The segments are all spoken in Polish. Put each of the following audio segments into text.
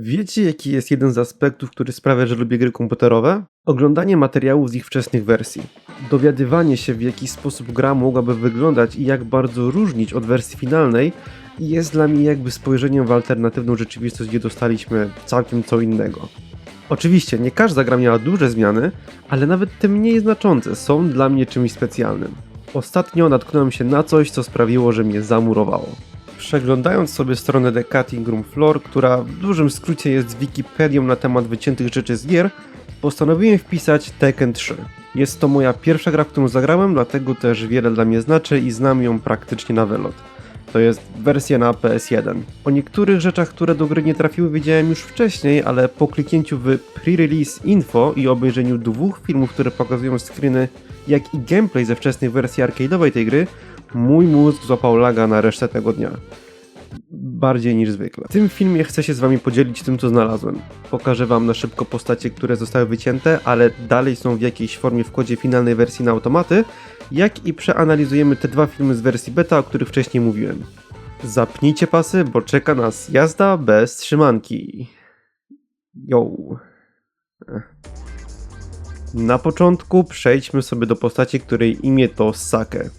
Wiecie, jaki jest jeden z aspektów, który sprawia, że lubię gry komputerowe? Oglądanie materiałów z ich wczesnych wersji. Dowiadywanie się, w jaki sposób gra mogłaby wyglądać i jak bardzo różnić od wersji finalnej, jest dla mnie jakby spojrzeniem w alternatywną rzeczywistość, gdzie dostaliśmy całkiem co innego. Oczywiście, nie każda gra miała duże zmiany, ale nawet te mniej znaczące są dla mnie czymś specjalnym. Ostatnio natknąłem się na coś, co sprawiło, że mnie zamurowało. Przeglądając sobie stronę The Cutting Room Floor, która w dużym skrócie jest Wikipedią na temat wyciętych rzeczy z gier, postanowiłem wpisać Tekken 3. Jest to moja pierwsza gra, w którą zagrałem, dlatego też wiele dla mnie znaczy i znam ją praktycznie na wylot. To jest wersja na PS1. O niektórych rzeczach, które do gry nie trafiły, wiedziałem już wcześniej, ale po kliknięciu w pre-release info i obejrzeniu dwóch filmów, które pokazują screeny, jak i gameplay ze wczesnej wersji arcade'owej tej gry, mój mózg złapał laga na resztę tego dnia. Bardziej niż zwykle. W tym filmie chcę się z wami podzielić tym, co znalazłem. Pokażę wam na szybko postacie, które zostały wycięte, ale dalej są w jakiejś formie w kodzie finalnej wersji na automaty, jak i przeanalizujemy te dwa filmy z wersji beta, o których wcześniej mówiłem. Zapnijcie pasy, bo czeka nas jazda bez trzymanki. Yo. Na początku przejdźmy sobie do postaci, której imię to Sake.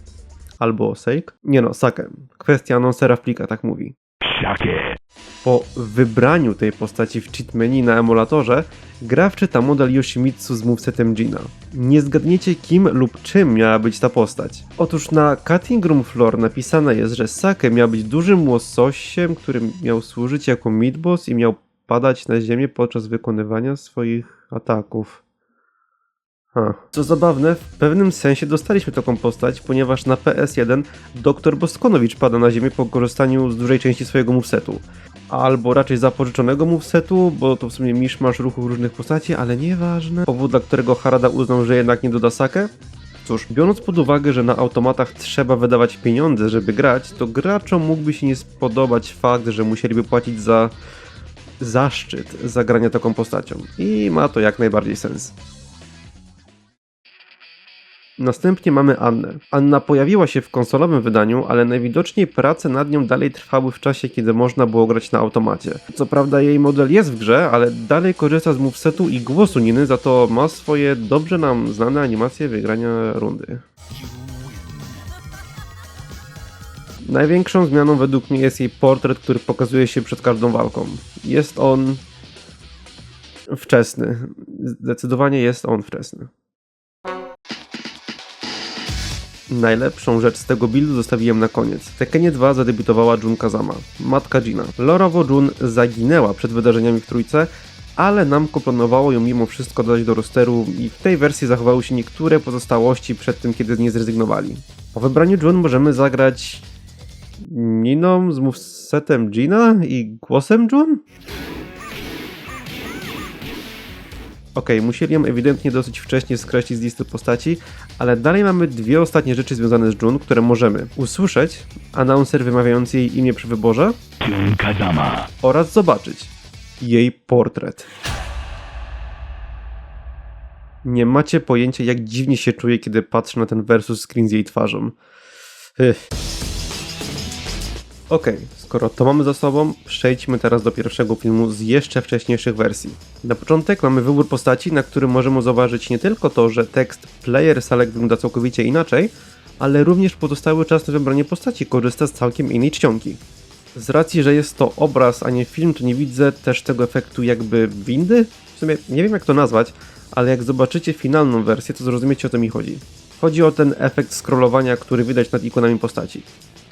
Albo Seik? Nie no, Sake. Kwestia anonsera w plika, tak mówi. Sake. Po wybraniu tej postaci w cheat menu na emulatorze, gra wczyta model Yoshimitsu z movesetem Gina. Nie zgadniecie kim lub czym miała być ta postać. Otóż na Cutting Room Floor napisane jest, że Sake miał być dużym łososiem, który miał służyć jako midboss i miał padać na ziemię podczas wykonywania swoich ataków. Ha. Co zabawne, w pewnym sensie dostaliśmy taką postać, ponieważ na PS1 dr Boskonowicz pada na ziemię po korzystaniu z dużej części swojego movesetu. Albo raczej zapożyczonego movesetu, bo to w sumie miszmasz ruchów różnych postaci, ale nieważne. Powód, dla którego Harada uznał, że jednak nie doda Sake? Cóż, biorąc pod uwagę, że na automatach trzeba wydawać pieniądze, żeby grać, to graczom mógłby się nie spodobać fakt, że musieliby płacić za zaszczyt zagrania taką postacią. I ma to jak najbardziej sens. Następnie mamy Annę. Anna pojawiła się w konsolowym wydaniu, ale najwidoczniej prace nad nią dalej trwały w czasie, kiedy można było grać na automacie. Co prawda jej model jest w grze, ale dalej korzysta z movesetu i głosu Niny, za to ma swoje dobrze nam znane animacje wygrania rundy. Największą zmianą według mnie jest jej portret, który pokazuje się przed każdą walką. Jest on wczesny. Zdecydowanie jest on wczesny. Najlepszą rzecz z tego buildu zostawiłem na koniec. W Tekkenie 2 zadebiutowała Jun Kazama, matka Gina. Lorowo Jun zaginęła przed wydarzeniami w trójce, ale namco planowało ją mimo wszystko dodać do rosteru i w tej wersji zachowały się niektóre pozostałości przed tym, kiedy z niej zrezygnowali. Po wybraniu Jun możemy zagrać Niną z movesetem Gina i głosem Jun? Okej, musieli ją ewidentnie dosyć wcześnie skreślić z listy postaci, ale dalej mamy dwie ostatnie rzeczy związane z Jun, które możemy usłyszeć, announcer wymawiający jej imię przy wyborze oraz zobaczyć jej portret. Nie macie pojęcia, jak dziwnie się czuję, kiedy patrzę na ten versus screen z jej twarzą. Ech. Okej, skoro to mamy za sobą, przejdźmy teraz do pierwszego filmu z jeszcze wcześniejszych wersji. Na początek mamy wybór postaci, na którym możemy zauważyć nie tylko to, że tekst Player Select wygląda całkowicie inaczej, ale również pozostały czas na wybranie postaci korzysta z całkiem innej czcionki. Z racji, że jest to obraz, a nie film, to nie widzę też tego efektu jakby windy? W sumie nie wiem jak to nazwać, ale jak zobaczycie finalną wersję, to zrozumiecie o co mi chodzi. Chodzi o ten efekt scrollowania, który widać nad ikonami postaci.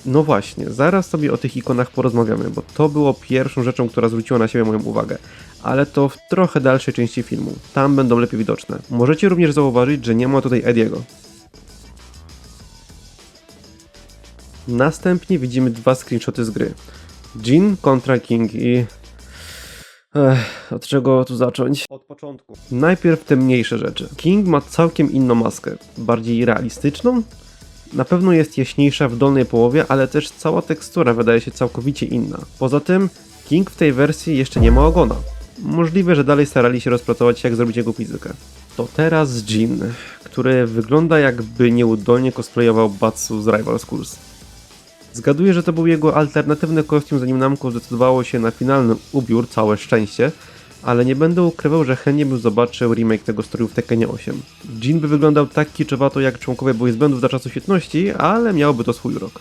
No właśnie, zaraz sobie o tych ikonach porozmawiamy, bo to było pierwszą rzeczą, która zwróciła na siebie moją uwagę. Ale to w trochę dalszej części filmu. Tam będą lepiej widoczne. Możecie również zauważyć, że nie ma tutaj Ediego. Następnie widzimy dwa screenshoty z gry. Jin kontra King i... Ech, od czego tu zacząć? Od początku. Najpierw te mniejsze rzeczy. King ma całkiem inną maskę. Bardziej realistyczną? Na pewno jest jaśniejsza w dolnej połowie, ale też cała tekstura wydaje się całkowicie inna. Poza tym, King w tej wersji jeszcze nie ma ogona. Możliwe, że dalej starali się rozpracować jak zrobić jego fizykę. To teraz Jin, który wygląda jakby nieudolnie cosplayował Batsu z Rival Schools. Zgaduję, że to był jego alternatywny kostium, zanim Namco zdecydowało się na finalny ubiór, całe szczęście, ale nie będę ukrywał, że chętnie bym zobaczył remake tego stroju w Tekkenie 8. Jin by wyglądał tak kiczowato jak członkowie boys bandów za czasów świetności, ale miałby to swój urok.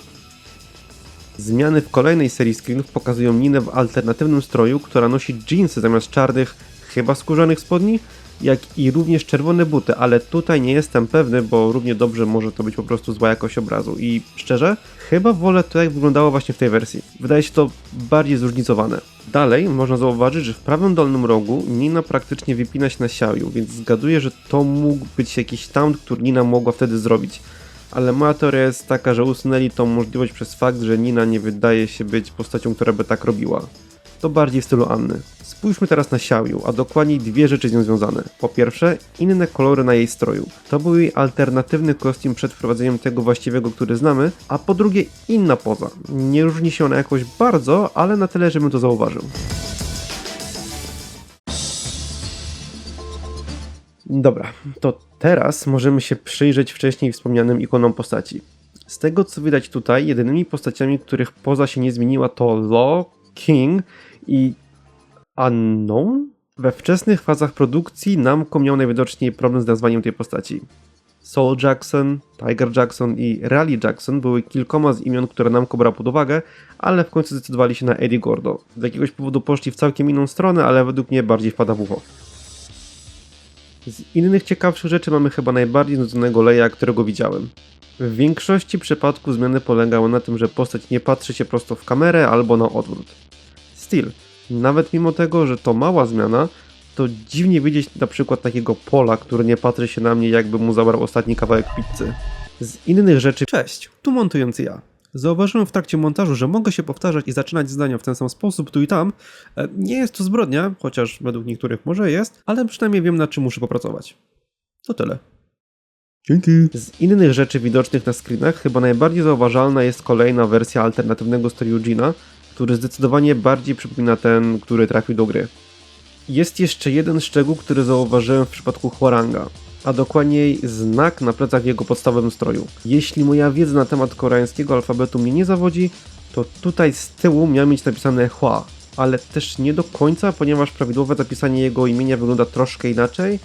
Zmiany w kolejnej serii screenów pokazują Ninę w alternatywnym stroju, która nosi jeansy zamiast czarnych, chyba skórzanych spodni, jak i również czerwone buty, ale tutaj nie jestem pewny, bo równie dobrze może to być po prostu zła jakość obrazu i szczerze, chyba wolę to jak wyglądało właśnie w tej wersji. Wydaje się to bardziej zróżnicowane. Dalej można zauważyć, że w prawym dolnym rogu Nina praktycznie wypina się na siaju, więc zgaduję, że to mógł być jakiś taunt, który Nina mogła wtedy zrobić. Ale moja teoria jest taka, że usunęli tą możliwość przez fakt, że Nina nie wydaje się być postacią, która by tak robiła. To bardziej w stylu Anny. Spójrzmy teraz na Xiaoyu, a dokładniej dwie rzeczy z nią związane. Po pierwsze, inne kolory na jej stroju. To był jej alternatywny kostium przed wprowadzeniem tego właściwego, który znamy, a po drugie inna poza. Nie różni się ona jakoś bardzo, ale na tyle, żebym to zauważył. Dobra, to teraz możemy się przyjrzeć wcześniej wspomnianym ikonom postaci. Z tego co widać tutaj, jedynymi postaciami, których poza się nie zmieniła to Law, King i Unknown? We wczesnych fazach produkcji Namco miał najwidoczniej problem z nazwaniem tej postaci. Soul Jackson, Tiger Jackson i Rally Jackson były kilkoma z imion, które Namco brał pod uwagę, ale w końcu zdecydowali się na Eddie Gordo. Z jakiegoś powodu poszli w całkiem inną stronę, ale według mnie bardziej wpada w ucho. Z innych ciekawszych rzeczy mamy chyba najbardziej znudzonego Leia, którego widziałem. W większości przypadków zmiany polegały na tym, że postać nie patrzy się prosto w kamerę albo na odwrót. Still, nawet mimo tego, że to mała zmiana, to dziwnie widzieć na przykład takiego pola, który nie patrzy się na mnie, jakby mu zabrał ostatni kawałek pizzy. Z innych rzeczy. Cześć, tu montujący ja. Zauważyłem w trakcie montażu, że mogę się powtarzać i zaczynać zdania w ten sam sposób tu i tam. E, Nie jest to zbrodnia, chociaż według niektórych może jest, ale przynajmniej wiem nad czym muszę popracować. To tyle. Dzięki. Z innych rzeczy widocznych na screenach chyba najbardziej zauważalna jest kolejna wersja alternatywnego stroju Gina, który zdecydowanie bardziej przypomina ten, który trafił do gry. Jest jeszcze jeden szczegół, który zauważyłem w przypadku Hwaranga, a dokładniej znak na plecach jego podstawowym stroju. Jeśli moja wiedza na temat koreańskiego alfabetu mnie nie zawodzi, to tutaj z tyłu miał mieć napisane Hwa, ale też nie do końca, ponieważ prawidłowe zapisanie jego imienia wygląda troszkę inaczej,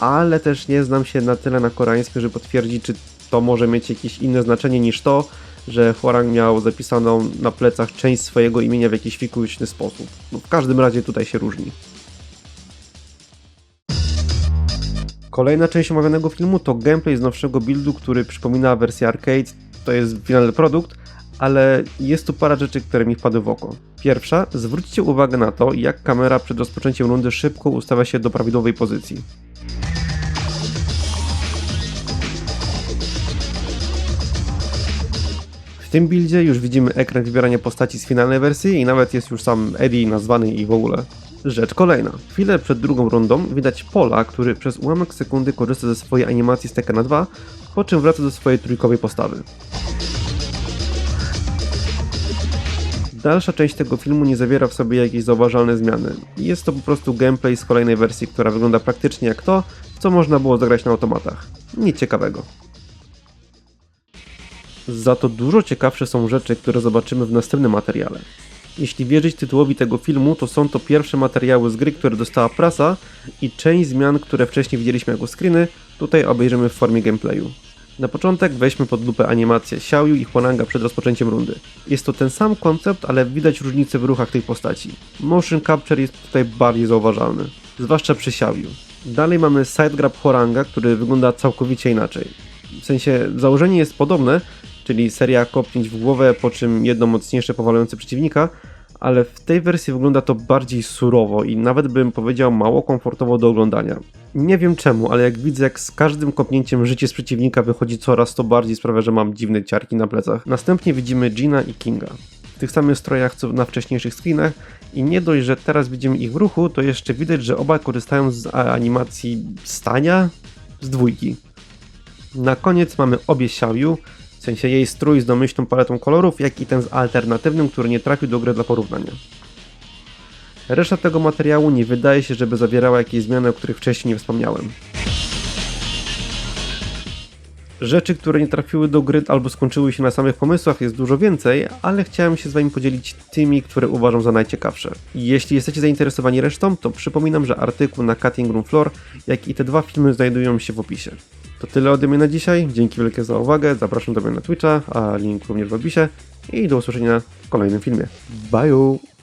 ale też nie znam się na tyle na koreańskim, żeby potwierdzić, czy to może mieć jakieś inne znaczenie niż to, że Hwarang miał zapisaną na plecach część swojego imienia w jakiś fikuśny sposób. No, w każdym razie tutaj się różni. Kolejna część omawianego filmu to gameplay z nowszego buildu, który przypomina wersję arcade. To jest finalny produkt, ale jest tu parę rzeczy, które mi wpadły w oko. Pierwsza, zwróćcie uwagę na to, jak kamera przed rozpoczęciem rundy szybko ustawia się do prawidłowej pozycji. W tym buildzie już widzimy ekran wybierania postaci z finalnej wersji i nawet jest już sam Eddie nazwany i w ogóle. Rzecz kolejna. Chwilę przed drugą rundą widać Pola, który przez ułamek sekundy korzysta ze swojej animacji z Tekkena 2, po czym wraca do swojej trójkowej postawy. Dalsza część tego filmu nie zawiera w sobie jakieś zauważalne zmiany. Jest to po prostu gameplay z kolejnej wersji, która wygląda praktycznie jak to, co można było zagrać na automatach. Nic ciekawego. Za to dużo ciekawsze są rzeczy, które zobaczymy w następnym materiale. Jeśli wierzyć tytułowi tego filmu, to są to pierwsze materiały z gry, które dostała prasa i część zmian, które wcześniej widzieliśmy jako screeny, tutaj obejrzymy w formie gameplayu. Na początek weźmy pod lupę animację Xiaoyu i Huananga przed rozpoczęciem rundy. Jest to ten sam koncept, ale widać różnice w ruchach tej postaci. Motion capture jest tutaj bardziej zauważalny, zwłaszcza przy Xiaoyu. Dalej mamy side grab Huananga, który wygląda całkowicie inaczej. W sensie założenie jest podobne, czyli seria kopnięć w głowę, po czym jedno mocniejsze powalające przeciwnika, ale w tej wersji wygląda to bardziej surowo i nawet bym powiedział mało komfortowo do oglądania. Nie wiem czemu, ale jak widzę jak z każdym kopnięciem życie z przeciwnika wychodzi coraz to bardziej sprawia, że mam dziwne ciarki na plecach. Następnie widzimy Gina i Kinga. W tych samych strojach co na wcześniejszych screenach i nie dość, że teraz widzimy ich w ruchu, to jeszcze widać, że obaj korzystają z animacji stania z dwójki. Na koniec mamy obie Xiaoyu, w sensie jej strój z domyślną paletą kolorów, jak i ten z alternatywnym, który nie trafił do gry dla porównania. Reszta tego materiału nie wydaje się, żeby zawierała jakieś zmiany, o których wcześniej nie wspomniałem. Rzeczy, które nie trafiły do gry albo skończyły się na samych pomysłach jest dużo więcej, ale chciałem się z Wami podzielić tymi, które uważam za najciekawsze. Jeśli jesteście zainteresowani resztą, to przypominam, że artykuł na Cutting Room Floor, jak i te dwa filmy znajdują się w opisie. To tyle ode mnie na dzisiaj, dzięki wielkie za uwagę, zapraszam do mnie na Twitcha, a link również w opisie i do usłyszenia w kolejnym filmie. Bye!